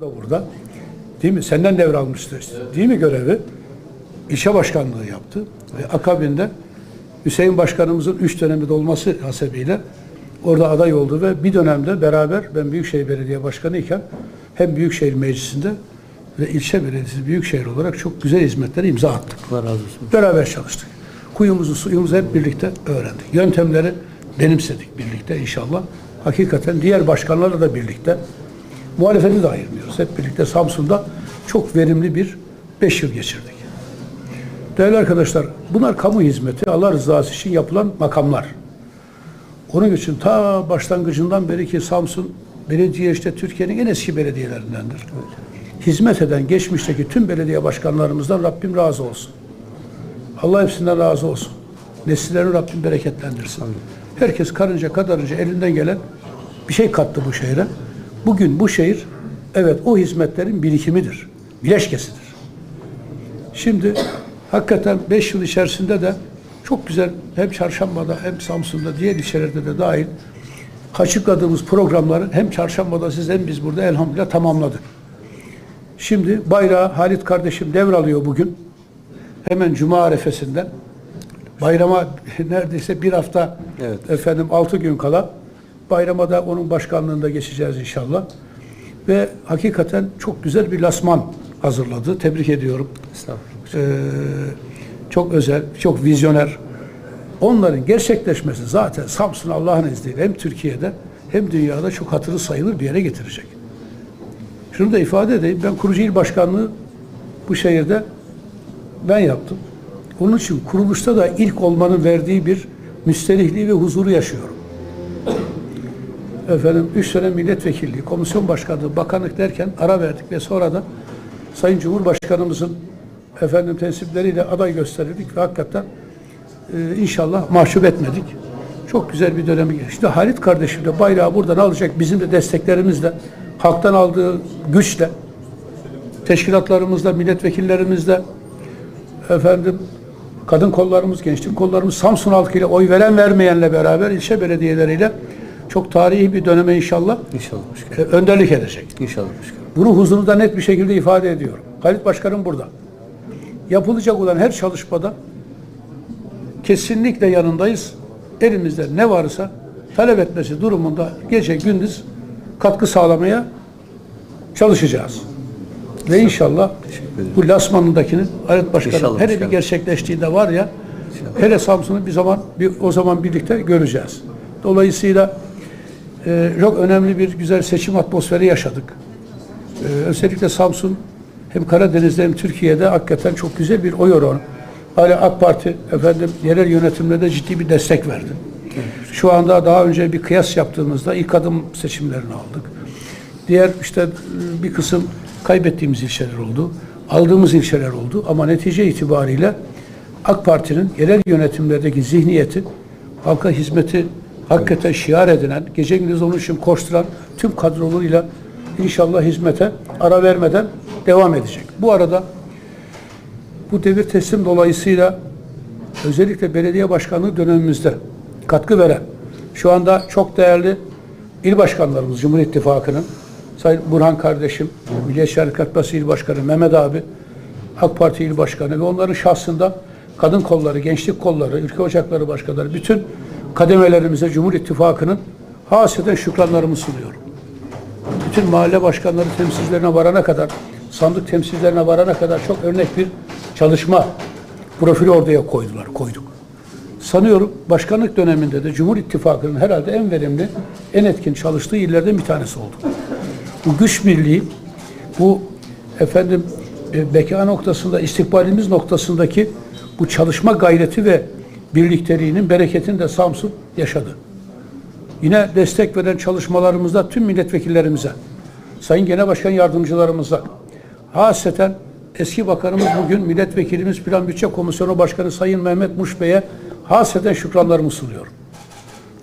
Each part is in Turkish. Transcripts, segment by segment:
da burada. Değil mi? Senden devralmıştı. Değil mi görevi? İlçe başkanlığı yaptı. Ve akabinde Hüseyin Başkanımızın üç dönemi dolması hasebiyle orada aday oldu ve bir dönemde beraber ben Büyükşehir Belediye Başkanı iken hem Büyükşehir Meclisi'nde ve ilçe belediyesi Büyükşehir olarak çok güzel hizmetlere imza attık. Allah razı olsun. Beraber çalıştık. Kuyumuzu, suyumuzu hep birlikte öğrendik. Yöntemleri benimsedik birlikte inşallah. Hakikaten diğer başkanlarla da birlikte muhalefeti de ayırmıyoruz. Hep birlikte Samsun'da çok verimli bir beş yıl geçirdik. Değerli arkadaşlar, bunlar kamu hizmeti, Allah rızası için yapılan makamlar. Onun için ta başlangıcından beri ki Samsun belediye işte Türkiye'nin en eski belediyelerindendir. Hizmet eden geçmişteki tüm belediye başkanlarımızdan Rabbim razı olsun. Allah hepsinden razı olsun. Nesillerini Rabbim bereketlendirsin. Herkes karınca kadarınca elinden gelen bir şey kattı bu şehre. Bugün bu şehir evet o hizmetlerin birikimidir. Bileşkesidir. Şimdi hakikaten 5 yıl içerisinde de çok güzel hem Çarşamba'da hem Samsun'da diğer ilçelerde de dahil açıkladığımız programları hem Çarşamba'da siz hem biz burada elhamdülillah tamamladık. Şimdi bayrağı Halit kardeşim devralıyor bugün. Hemen Cuma arefesinden. Bayrama neredeyse bir hafta Evet. efendim altı gün kala bayrama da onun başkanlığında geçeceğiz inşallah. Ve hakikaten çok güzel bir lasman hazırladı. Tebrik ediyorum. Ee, çok özel, çok vizyoner. Onların gerçekleşmesi zaten Samsun Allah'ın izniyle hem Türkiye'de hem dünyada çok hatırı sayılır bir yere getirecek. Şunu da ifade edeyim. Ben kurucu il başkanlığı bu şehirde ben yaptım. Onun için kuruluşta da ilk olmanın verdiği bir müsterihliği ve huzuru yaşıyorum. Efendim üç sene milletvekilliği, komisyon başkanlığı, bakanlık derken ara verdik ve sonra da Sayın Cumhurbaşkanımızın efendim tensipleriyle aday gösterildik ve hakikaten e, inşallah mahcup etmedik. Çok güzel bir dönemi geçti. İşte Halit kardeşim de bayrağı buradan alacak bizim de desteklerimizle, halktan aldığı güçle, teşkilatlarımızla, milletvekillerimizle, efendim kadın kollarımız, gençlik kollarımız, Samsun halkıyla oy veren vermeyenle beraber ilçe belediyeleriyle çok tarihi bir döneme inşallah İnşallah e, önderlik edecek. İnşallah başkanım. Bunu huzurunda net bir şekilde ifade ediyorum. Halit Başkanım burada. Yapılacak olan her çalışmada kesinlikle yanındayız. Elimizde ne varsa talep etmesi durumunda gece gündüz katkı sağlamaya çalışacağız. Ve inşallah bu lasmanındakini Halit Başkanım İnşallah hele bir başkanım. gerçekleştiğinde var ya hele Samsun'u bir zaman bir, o zaman birlikte göreceğiz. Dolayısıyla e, çok önemli bir güzel seçim atmosferi yaşadık. Ee, özellikle Samsun hem Karadeniz'de hem Türkiye'de hakikaten çok güzel bir oy oranı. Hala AK Parti efendim yerel yönetimlerde ciddi bir destek verdi. Şu anda daha önce bir kıyas yaptığımızda ilk adım seçimlerini aldık. Diğer işte e, bir kısım kaybettiğimiz ilçeler oldu. Aldığımız ilçeler oldu ama netice itibariyle AK Parti'nin yerel yönetimlerdeki zihniyeti, halka hizmeti hakikaten şiar edinen, gece gündüz onun için koşturan tüm kadrolarıyla inşallah hizmete ara vermeden devam edecek. Bu arada bu devir teslim dolayısıyla özellikle belediye başkanlığı dönemimizde katkı veren, şu anda çok değerli il başkanlarımız Cumhur İttifakı'nın, Sayın Burhan kardeşim, Milliyetçi Hareket Partisi İl Başkanı Mehmet abi, AK Parti İl Başkanı ve onların şahsında kadın kolları, gençlik kolları, ülke ocakları başkanları, bütün kademelerimize Cumhur İttifakı'nın hasreten şükranlarımı sunuyorum bütün mahalle başkanları temsilcilerine varana kadar, sandık temsilcilerine varana kadar çok örnek bir çalışma profili ortaya koydular, koyduk. Sanıyorum başkanlık döneminde de Cumhur İttifakı'nın herhalde en verimli, en etkin çalıştığı illerden bir tanesi oldu. Bu güç birliği, bu efendim e, beka noktasında, istikbalimiz noktasındaki bu çalışma gayreti ve birlikteliğinin bereketini de Samsun yaşadı. Yine destek veren çalışmalarımızda tüm milletvekillerimize, Sayın Genel Başkan Yardımcılarımıza, hasreten eski bakanımız bugün milletvekilimiz Plan Bütçe Komisyonu Başkanı Sayın Mehmet Muş Bey'e hasreten şükranlarımı sunuyorum.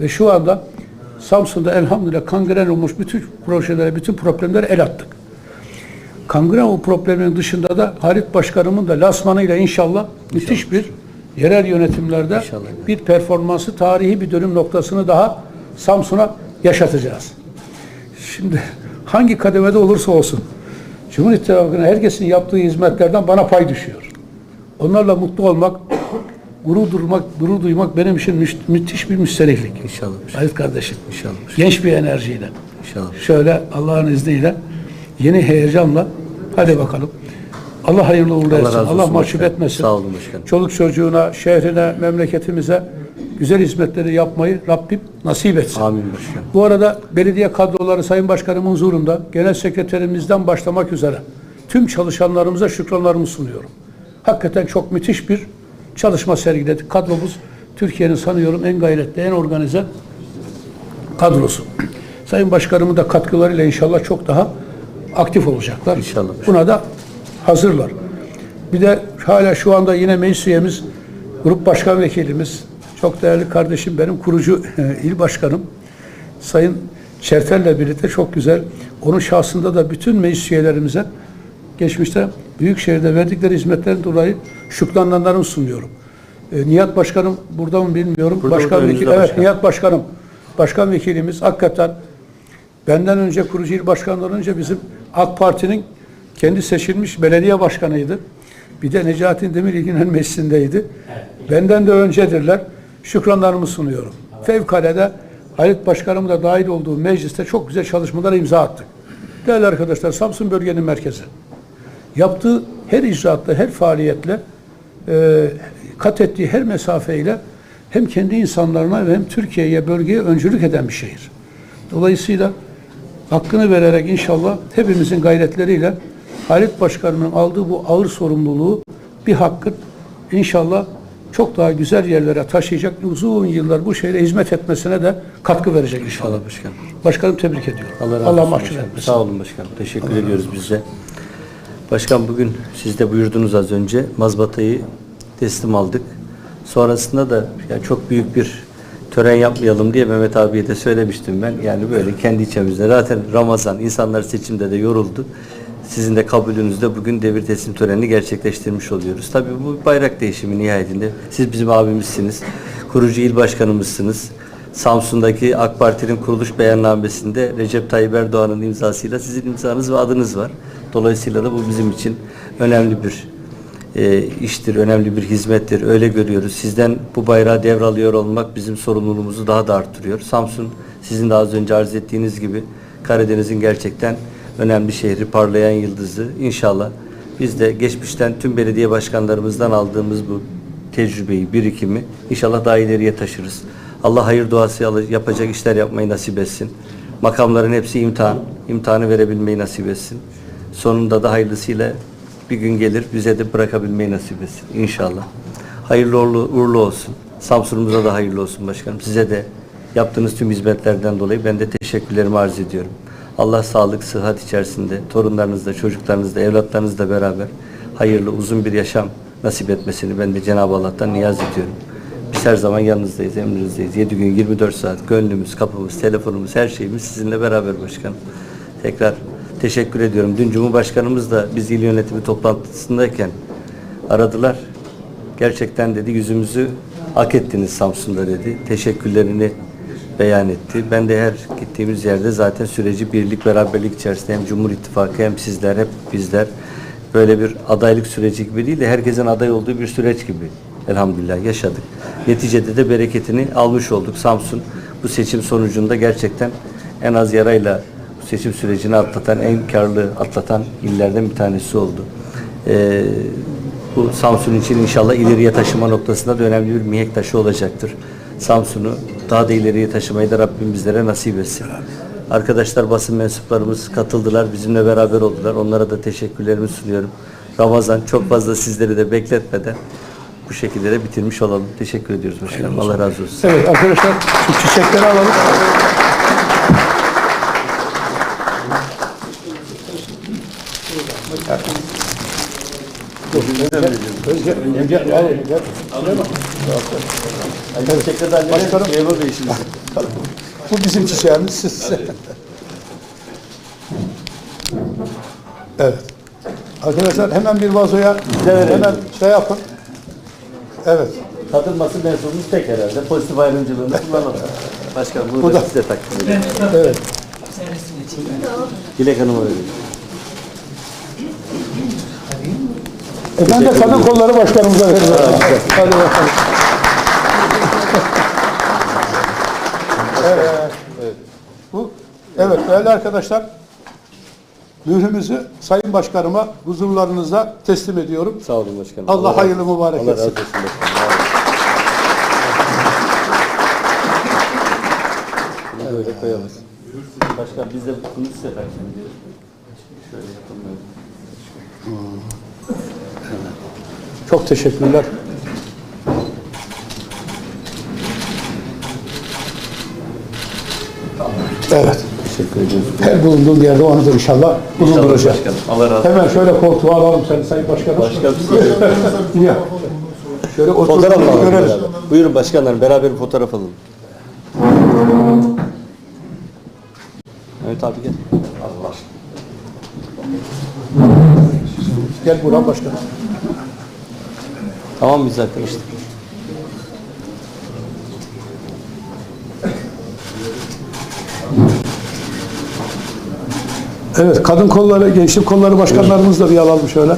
Ve şu anda Samsun'da elhamdülillah kangren olmuş bütün projelere, bütün problemlere el attık. Kangren o problemin dışında da Halit Başkanımın da lasmanıyla inşallah müthiş bir yerel yönetimlerde İnşallah. bir performansı, tarihi bir dönüm noktasını daha Samsun'a yaşatacağız. Şimdi hangi kademede olursa olsun Cumhur İttifakı'na herkesin yaptığı hizmetlerden bana pay düşüyor. Onlarla mutlu olmak, gurur durmak, gurur duymak benim için müş- müthiş bir müsterihlik. İnşallah. Halit kardeşim. İnşallah. Genç bir enerjiyle. İnşallah. Şöyle Allah'ın izniyle yeni heyecanla hadi bakalım. Allah hayırlı uğurlu etsin. Allah olsun mahcup etmesin. Sağ olun başkanım. Çoluk çocuğuna, şehrine, memleketimize güzel hizmetleri yapmayı Rabbim nasip etsin. Amin başkanım. Bu arada belediye kadroları Sayın Başkanımın huzurunda genel sekreterimizden başlamak üzere tüm çalışanlarımıza şükranlarımı sunuyorum. Hakikaten çok müthiş bir çalışma sergiledik. Kadromuz Türkiye'nin sanıyorum en gayretli, en organize kadrosu. Sayın Başkanımın da katkılarıyla inşallah çok daha aktif olacaklar. İnşallah. Buna da hazırlar. Bir de hala şu anda yine meclis üyemiz, grup başkan vekilimiz, çok değerli kardeşim benim kurucu il başkanım Sayın Çertel'le birlikte çok güzel. Onun şahsında da bütün meclis üyelerimize geçmişte Büyükşehir'de verdikleri hizmetlerin dolayı şükranlarımı sunuyorum. E, Nihat Başkanım burada mı bilmiyorum. Burada, başkan burada, vekili, evet başkan. Nihat Başkanım. Başkan vekilimiz hakikaten benden önce kurucu il başkanından önce bizim AK Parti'nin kendi seçilmiş belediye başkanıydı. Bir de Necati Demir İlginen Meclisi'ndeydi. Benden de öncedirler. Şükranlarımı sunuyorum. Fevkalade Halit Başkanım da dahil olduğu mecliste çok güzel çalışmalara imza attık. Değerli arkadaşlar Samsun bölgenin merkezi. Yaptığı her icraatta, her faaliyetle e, kat ettiği her mesafeyle hem kendi insanlarına hem Türkiye'ye, bölgeye öncülük eden bir şehir. Dolayısıyla hakkını vererek inşallah hepimizin gayretleriyle Halit Başkanı'nın aldığı bu ağır sorumluluğu bir hakkın inşallah çok daha güzel yerlere taşıyacak uzun yıllar bu şehre hizmet etmesine de katkı verecek inşallah. İnşallah başkanım. Başkanım tebrik ediyorum. Allah razı Allah mahcup etmesin. Sağ olun başkanım. Teşekkür ediyoruz biz de. Başkan bugün siz de buyurdunuz az önce mazbatayı teslim aldık. Sonrasında da yani çok büyük bir tören yapmayalım diye Mehmet abiye de söylemiştim ben. Yani böyle kendi içimizde. Zaten Ramazan insanlar seçimde de yoruldu. Sizin de kabulünüzde bugün devir teslim törenini gerçekleştirmiş oluyoruz. Tabii bu bayrak değişimi nihayetinde. Siz bizim abimizsiniz. Kurucu il başkanımızsınız. Samsun'daki AK Parti'nin kuruluş beyannamesinde Recep Tayyip Erdoğan'ın imzasıyla sizin imzanız ve adınız var. Dolayısıyla da bu bizim için önemli bir e, iştir, önemli bir hizmettir. Öyle görüyoruz. Sizden bu bayrağı devralıyor olmak bizim sorumluluğumuzu daha da arttırıyor. Samsun sizin de az önce arz ettiğiniz gibi Karadeniz'in gerçekten önemli şehri, parlayan yıldızı. İnşallah biz de geçmişten tüm belediye başkanlarımızdan aldığımız bu tecrübeyi, birikimi inşallah daha ileriye taşırız. Allah hayır duası yapacak işler yapmayı nasip etsin. Makamların hepsi imtihan. İmtihanı verebilmeyi nasip etsin. Sonunda da hayırlısıyla bir gün gelir bize de bırakabilmeyi nasip etsin inşallah. Hayırlı uğurlu olsun. Samsun'umuza da hayırlı olsun başkanım. Size de yaptığınız tüm hizmetlerden dolayı ben de teşekkürlerimi arz ediyorum. Allah sağlık, sıhhat içerisinde torunlarınızla, çocuklarınızla, evlatlarınızla beraber hayırlı, uzun bir yaşam nasip etmesini ben de Cenab-ı Allah'tan niyaz ediyorum. Biz her zaman yanınızdayız, emrinizdeyiz. 7 gün 24 saat gönlümüz, kapımız, telefonumuz, her şeyimiz sizinle beraber başkanım. Tekrar teşekkür ediyorum. Dün Cumhurbaşkanımız da biz il yönetimi toplantısındayken aradılar. Gerçekten dedi yüzümüzü hak ettiniz Samsun'da dedi. Teşekkürlerini beyan etti. Ben de her gittiğimiz yerde zaten süreci birlik beraberlik içerisinde hem Cumhur İttifakı hem sizler hep bizler böyle bir adaylık süreci gibi değil de herkesin aday olduğu bir süreç gibi elhamdülillah yaşadık. Neticede de bereketini almış olduk. Samsun bu seçim sonucunda gerçekten en az yarayla bu seçim sürecini atlatan, en karlı atlatan illerden bir tanesi oldu. Ee, bu Samsun için inşallah ileriye taşıma noktasında da önemli bir mihenk taşı olacaktır. Samsun'u daha da ileriye taşımayı da Rabbim bizlere nasip etsin. Arkadaşlar basın mensuplarımız katıldılar, bizimle beraber oldular. Onlara da teşekkürlerimi sunuyorum. Ramazan çok fazla sizleri de bekletmeden bu şekilde de bitirmiş olalım. Teşekkür ediyoruz başkanım. Allah razı olsun. Evet arkadaşlar şu çiçekleri alalım. Gel, gel, al, gel. Başkanım. Memur Bey şimdi. Bu bizim çiçeğimiz. Siz. evet. Arkadaşlar hemen bir vazoya hemen şey yapın. Evet. Katılması mensubumuz tek herhalde. Pozitif ayrımcılığını kullanalım. Başkanım bunu Bu da da- size takdim edelim. Evet. Dilek Hanım'a verelim. Efendim de kadın kolları başkanımıza veririz. Hadi bakalım. evet. Bu, evet değerli arkadaşlar, mührümüzü Sayın Başkanıma huzurlarınıza teslim ediyorum. Sağ olun başkanım. Allah hayırlı mübarek Allah etsin. razı olsun başkanım. Koyalım. Başkan biz de bunu sefer şimdi. Şöyle yapalım. Çok teşekkürler. Evet. Teşekkür ediyoruz. Her bulunduğum yerde onudur inşallah bulunduracağız. Allah razı olsun. Hemen şöyle koltuğa alalım seni Sayın Başkanım. Başkanım Ya. Şöyle fotoğraf oturduğunu alalım görelim. beraber. Buyurun başkanlar beraber bir fotoğraf alalım. Evet abi gel. Allah Gel Burhan Başkanım. Tamam biz arkadaşlar. Evet, kadın kolları, gençlik kolları başkanlarımız da bir alalım şöyle.